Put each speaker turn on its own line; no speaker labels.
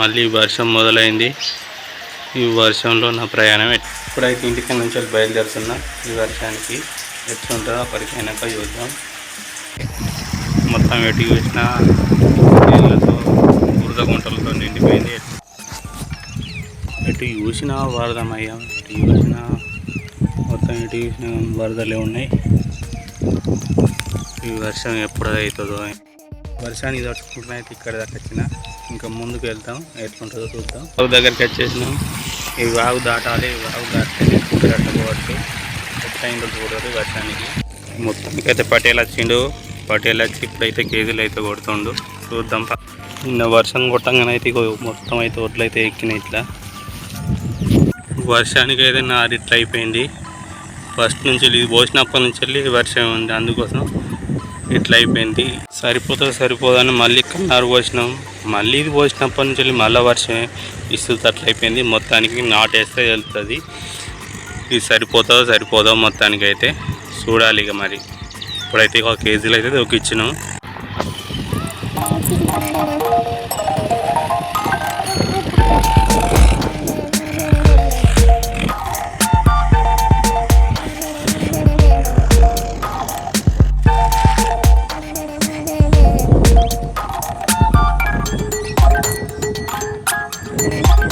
మళ్ళీ వర్షం మొదలైంది. ఈ వర్షంలో నా ప్రయాణం ఇప్పుడైతే ఇంటికి నుంచి బయలుదేరుతున్నా. ఈ వర్షానికి ఎట్లుంటుందో అప్పటికైనాక చూద్దాం. మొత్తం ఎటు చూసినా నీళ్ళతో బురద గుంటలతో నిండిపోయింది. ఎటు చూసినా వరదమయ్యాం. ఎటు చూసినా మొత్తం ఎటు చూసినా వరదలే ఉన్నాయి. ఈ వర్షం ఎప్పుడు అవుతుందో వర్షానికి తట్టుకుంటున్నా అయితే ఇక్కడ దాకా వచ్చిన. ఇంకా ముందుకు వెళ్తాం ఎట్లుంటుందో చూద్దాం. వాగు దగ్గరికి వచ్చేసినాం. ఈ వాగు దాటాలి వాగు దాటితే పోవచ్చు. ఎట్లయిందో చూడదు వర్షానికి. మొత్తానికి అయితే పటేల్ వచ్చిండు. పటేల్ వచ్చి ఇప్పుడైతే కేజీలు అయితే కొడుతుండు. చూద్దాం నిన్న వర్షం కొట్టంగానే అయితే మొత్తం అయితే ఒడ్లు అయితే ఎక్కినాయి ఇట్లా. వర్షానికి అయితే నాది ఇట్లా అయిపోయింది. ఫస్ట్ నుంచి ఇది పోసినప్పటి నుంచి వెళ్ళి వర్షం ఉంది. అందుకోసం ఇట్లా అయిపోయింది. సరిపోతా సరిపోదని మళ్ళీ కన్నారు పోసినాం. మళ్ళీ ఇది పోసినప్పటి నుంచి మళ్ళీ వర్షం ఇస్తుంది అట్లా అయిపోయింది. మొత్తానికి నాటేస్తే వెళ్తుంది ఇది సరిపోతుందో సరిపోదో మొత్తానికి అయితే చూడాలి ఇక మరి. ఇప్పుడైతే ఒక కేజీలు అయితే దొక్కిచ్చినాం. Thank you.